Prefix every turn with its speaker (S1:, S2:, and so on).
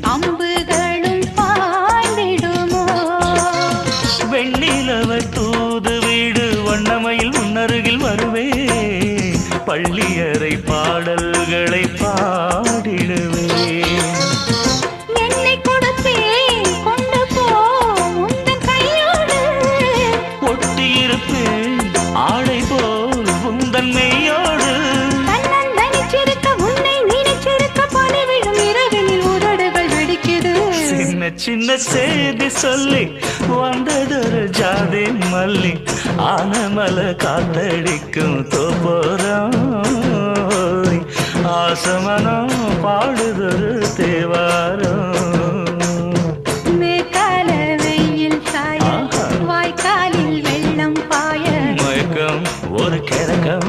S1: அம்புகளும் பாய்ந்திடுமோ? வெள்ளிலவ
S2: தூது வீடு வண்ணமையில் முன்னருகில் வருவே. பள்ளியறை
S1: பாடல்களை பாடிடுவே. ஆடை போல் உந்தன்மையோ சின்ன செய்தி சொல்லி வந்ததொரு ஜாதி மல்லி ஆனமல காத்தடிக்கும் தோப்போரம். ஆசமனம் பாடுதொரு தேவாரம்.